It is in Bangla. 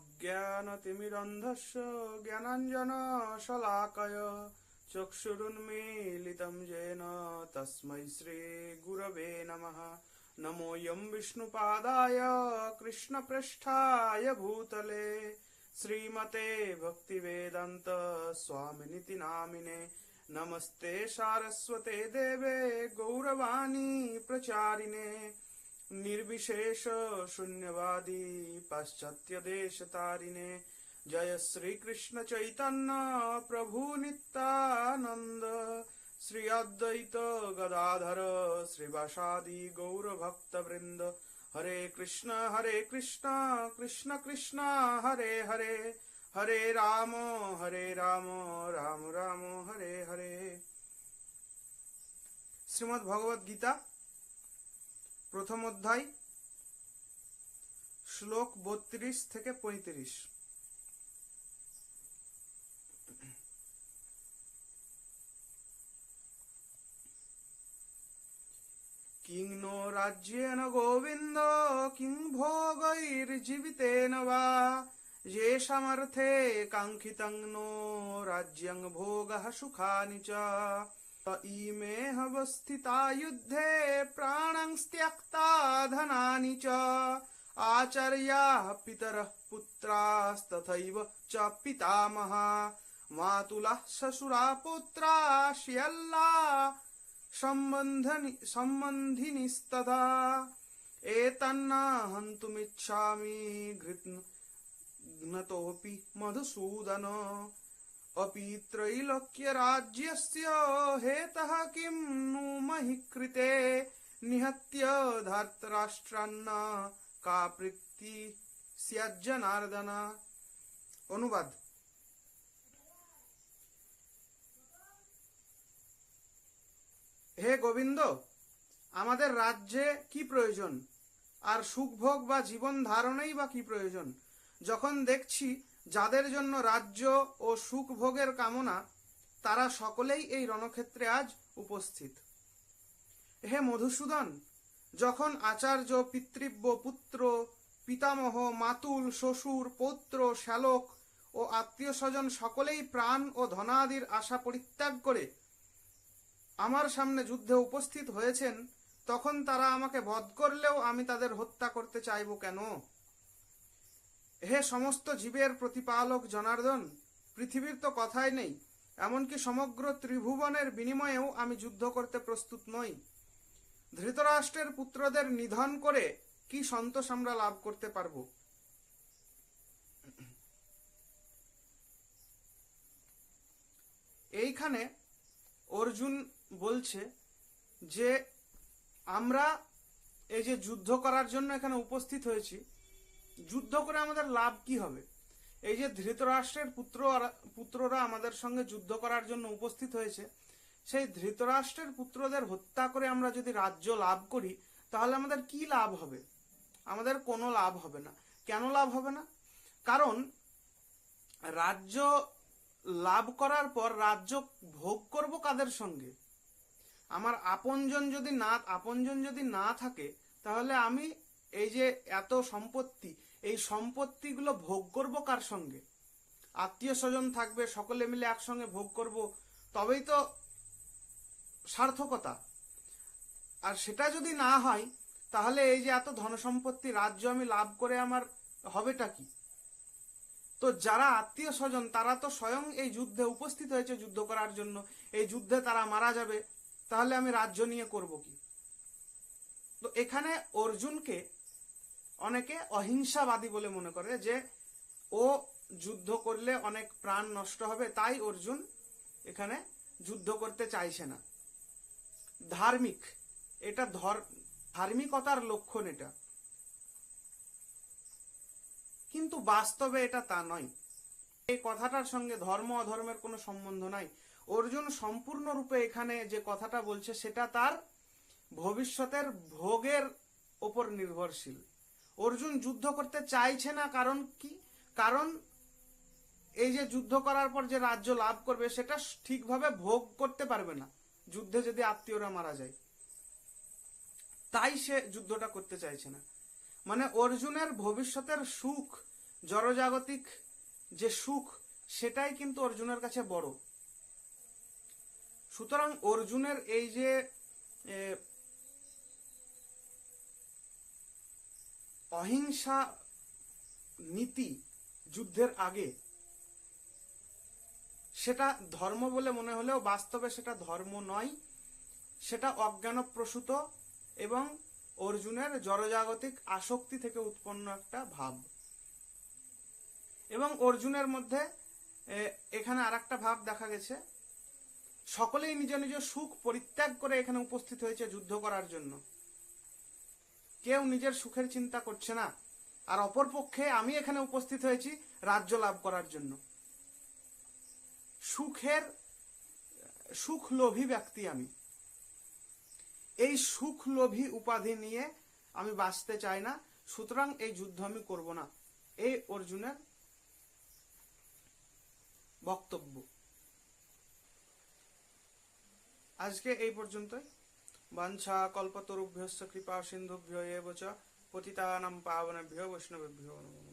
अज्ञानतिमिरन्धस्य ज्ञानाञ्जनशलाकय चक्षुरुन्मीलितं येन तस्मै श्रीगुरवे नमः। नमोऽयं विष्णुपादाय कृष्णपृष्ठाय भूतले। श्रीमते भक्तिवेदान्त स्वामिनिति नामिने। नमस्ते सारस्वते देवे गौरवाणी प्रचारिणे। निर्विशेष शून्यवादी पाश्चात्य देश तारिणे जय श्री कृष्ण चैतन्य प्रभु नित्यानंद श्री अद्वैत गदाधर श्रीवासादि गौर भक्त वृंद हरे कृष्ण हरे कृष्ण कृष्ण कृष्ण हरे हरे हरे राम हरे राम राम राम हरे हरे শ্রীমদ ভগবদ গীতা প্রথম অধ্যায়, শ্লোক বত্রিশ থেকে পঁয়ত্রিশ। কিং নো রাজ্যেন গোবিন্দ, কিং ভোগৈর্জীবিতেন বা, যে সমর্থে কাঙ্ক্ষিতং নো রাজ্যং ভোগ সুখানি চ। ইমে स्थिता युद्धे प्राणं त्यक्ता धनानि च। आचर्या पितरः पुत्रास्तथैव च पितामहा। मातुलः श्वशुरा पुत्रा श्यल्ला। सम्बन्धनि सम्बन्धिनिस्तथा। एतन्न हन्तुमिच्छामि घृत्न घ्नतोऽपि मधुसूदन। अपि त्रैलोक्यराज्यस्य हेतः किं नु महि कृते निहत्य धार्तराष्ट्रान्न का প্রীতি স্যাজ্জনার্দনা অনুবাদ হে গোবিন্দ আমাদের রাজ্যে কি প্রয়োজন আর সুখভোগ বা জীবন ধারণেই বা কি প্রয়োজন যখন দেখছি যাদের জন্য রাজ্য ও সুখ ভোগের কামনা, তারা সকলেই এই রণক্ষেত্রে আজ উপস্থিত। হে মধুসূদন, যখন আচার্য পিতৃব্য পুত্র, পিতামহ, মাতুল, শ্বশুর, পৌত্র, শ্যালক ও আত্মীয় স্বজন সকলেই প্রাণ ও ধনাদির আশা পরিত্যাগ করে আমার সামনে যুদ্ধে উপস্থিত হয়েছেন, তখন তারা আমাকে বধ করলেও আমি তাদের হত্যা করতে চাইব কেন? হে সমস্ত জীবের প্রতিপালক জনার্দন, পৃথিবীর তো কথাই নেই, এমনকি সমগ্র ত্রিভুবনের বিনিময়েও আমি যুদ্ধ করতে প্রস্তুত নই। ধৃতরাষ্ট্রের পুত্রদের নিধন করে কি সন্তোষ আমরা লাভ করতে পারব? এইখানে অর্জুন বলছে যে, আমরা এই যে যুদ্ধ করার জন্য এখানে উপস্থিত হয়েছি যুদ্ধ করে আমাদের লাভ কি হবে? এই যে ধৃতরাষ্ট্রের পুত্র পুত্ররা আমাদের সঙ্গে যুদ্ধ করার জন্য উপস্থিত হয়েছে, সেই ধৃতরাষ্ট্রের পুত্রদের হত্যা করে আমরা যদি রাজ্য লাভ করি, তাহলে আমাদের কি লাভ হবে? আমাদের কোনো লাভ হবে না। কেন লাভ হবে না? কারণ রাজ্য লাভ করার পর রাজ্য ভোগ করব কাদের সঙ্গে? আমার আপনজন যদি না, আপনজন যদি না থাকে, তাহলে আমি এই যে এত সম্পত্তি, এই সম্পত্তিগুলো ভোগ করব কার সঙ্গে? আত্মীয় স্বজন থাকবে, সকলে মিলে একসঙ্গে ভোগ করব, তবেই তো সার্থকতা। আর সেটা যদি না হয়, তাহলে এই যে এত ধনসম্পত্তি রাজ্য আমি লাভ করে আমার হবেটা কি? তো যারা আত্মীয় স্বজন, তারা তো স্বয়ং এই যুদ্ধে উপস্থিত হয়েছে যুদ্ধ করার জন্য। এই যুদ্ধে তারা মারা যাবে, তাহলে আমি রাজ্য নিয়ে করব কি? তো এখানে অর্জুনকে অনেকে অহিংসাবাদী বলে মনে করে যে ও যুদ্ধ করলে অনেক প্রাণ নষ্ট হবে, তাই অর্জুন এখানে যুদ্ধ করতে চাইছে না। ধার্মিক, এটা ধর, ধার্মিকতার লক্ষণ এটা। কিন্তু বাস্তবে এটা তা নয়। এই কথাটার সঙ্গে ধর্ম অধর্মের কোনো সম্বন্ধ নাই। অর্জুন সম্পূর্ণরূপে এখানে যে কথাটা বলছে, সেটা তার ভবিষ্যতের ভোগের ওপর নির্ভরশীল। অর্জুন যুদ্ধ করতে চাইছে না, কারণ কি? কারণ এই যে যুদ্ধ করার পর যে রাজ্য লাভ করবে, সেটা ঠিকভাবে ভোগ করতে পারবে না, যুদ্ধে যদি আত্মীয়রা মারা যায়। তাই সে যুদ্ধটা করতে চাইছে না। মানে অর্জুনের ভবিষ্যতের সুখ, জড়জাগতিক যে সুখ, সেটাই কিন্তু অর্জুনের কাছে বড়। সুতরাং অর্জুনের এই যে অহিংসা নীতি যুদ্ধের আগে, সেটা ধর্ম বলে মনে হলেও বাস্তবে সেটা ধর্ম নয়, সেটা অজ্ঞানপ্রসূত এবং অর্জুনের জড়জাগতিক আসক্তি থেকে উৎপন্ন একটা ভাব। এবং অর্জুনের মধ্যে এখানে আর একটা ভাব দেখা গেছে। সকলেই নিজ নিজ সুখ পরিত্যাগ করে এখানে উপস্থিত হয়েছে যুদ্ধ করার জন্য। কেউ নিজের সুখের চিন্তা করছে না। আর অপরপক্ষে আমি এখানে উপস্থিত হয়েছি রাজ্য লাভ করার জন্য। সুখের সুখ লোভী ব্যক্তি আমি। এই সুখ লোভী উপাধি নিয়ে আমি বাঁচতে চাই না, সুতরাং এই যুদ্ধ আমি করব না। এই অর্জুনের বক্তব্য। আজকে এই পর্যন্তই। বাঞ্ছা কল্পতরুভ্যশ্চ কৃপা সিন্ধুভ্য এব চ পতিতানাম পাবনেভ্য বৈষ্ণবেভ্যো নমঃ